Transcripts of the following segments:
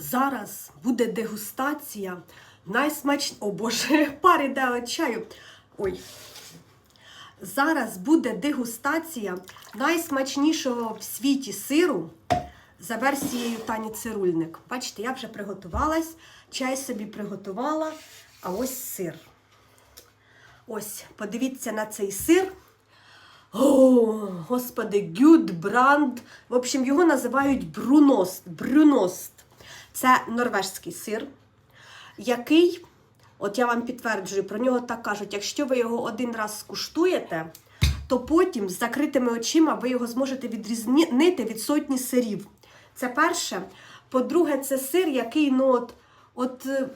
Зараз буде дегустація найсмач... О Боже, пар іде чаю. Ой. Зараз буде дегустація найсмачнішого в світі сиру за версією Тані Цирульник. Бачите, я вже приготувалась, чай собі приготувала, а ось сир. Ось, подивіться на цей сир. О, господи, Гюдбранд. В общем, його називають Бруност. Брюност. Це норвежський сир, який, от я вам підтверджую, про нього так кажуть, якщо ви його один раз скуштуєте, то потім з закритими очима ви його зможете відрізнити від сотні сирів. Це перше. По-друге, це сир, який, ну от, от е,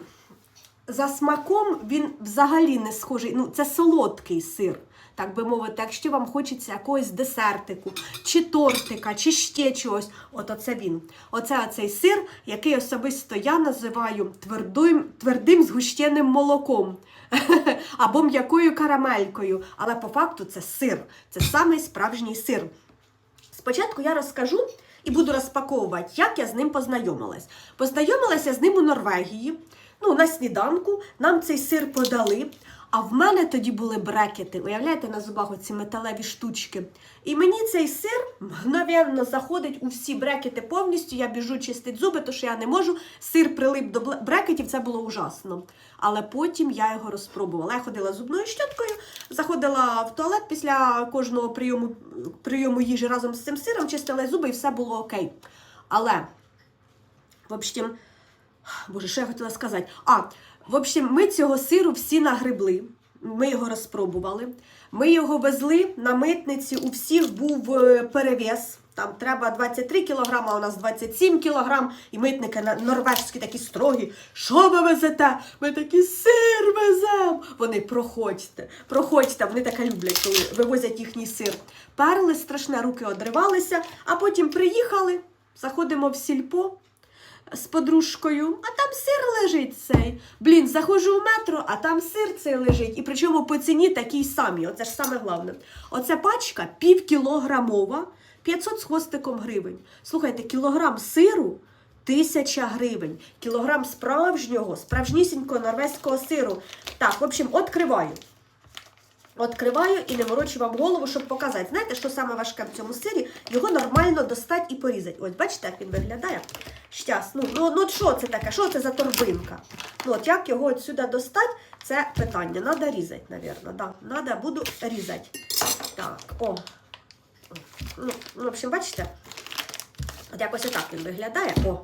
за смаком він взагалі не схожий. Ну, це солодкий сир, так би мовити. Якщо вам хочеться якогось десертику, чи тортика, чи ще чогось, от оце він. Оце оцей сир, який особисто я називаю твердим, твердим згущеним молоком. Або м'якою карамелькою. Але по факту це сир. Це самий справжній сир. Спочатку я розкажу і буду розпаковувати, як я з ним познайомилась. Познайомилася з ним у Норвегії. Ну, на сніданку нам цей сир подали. А в мене тоді були брекети. Уявляєте, на зубах оці металеві штучки. І мені цей сир мгновенно заходить у всі брекети повністю. Я біжу чистить зуби, тому що я не можу. Сир прилип до брекетів, це було ужасно. Але потім я його розпробувала. Я ходила зубною щоткою, заходила в туалет після кожного прийому, прийому їжі разом з цим сиром, чистила зуби і все було окей. Але, в общем, Боже, що я хотіла сказати? А, в общем, ми цього сиру всі нагребли. Ми його розпробували. Ми його везли на митниці. У всіх був е, перевес. Там треба 23 кілограма, а у нас 27 кілограм. І митники норвежські такі строгі. Що ви везете? Ми такі сир веземо. Вони проходьте, проходьте. Вони таке люблять, коли вивозять їхній сир. Перли страшне, руки одривалися, а потім приїхали, заходимо в сільпо з подружкою, а там сир лежить цей. Блін, заходжу в метро, а там сир цей лежить. І причому по ціні такий самі. Оце ж саме головне. Оця пачка півкілограмова, 500 з хвостиком гривень. Слухайте, кілограм сиру. Тисяча гривень, кілограм справжнього, справжнісінького норвезького сиру. Так, в общем, відкриваю. Откриваю і не морочу вам голову, щоб показати. Знаєте, що саме важке в цьому сирі? Його нормально достати і порізати. Ось, бачите, як він виглядає? Щас, ну, ну, ну що це таке? Що це за торбинка? Ну, от як його отсюди достати, це питання. Надо різати, напевно. Да. Надо, буду різати. Так, о. Ну, в общем, бачите? От якось отак він виглядає. О.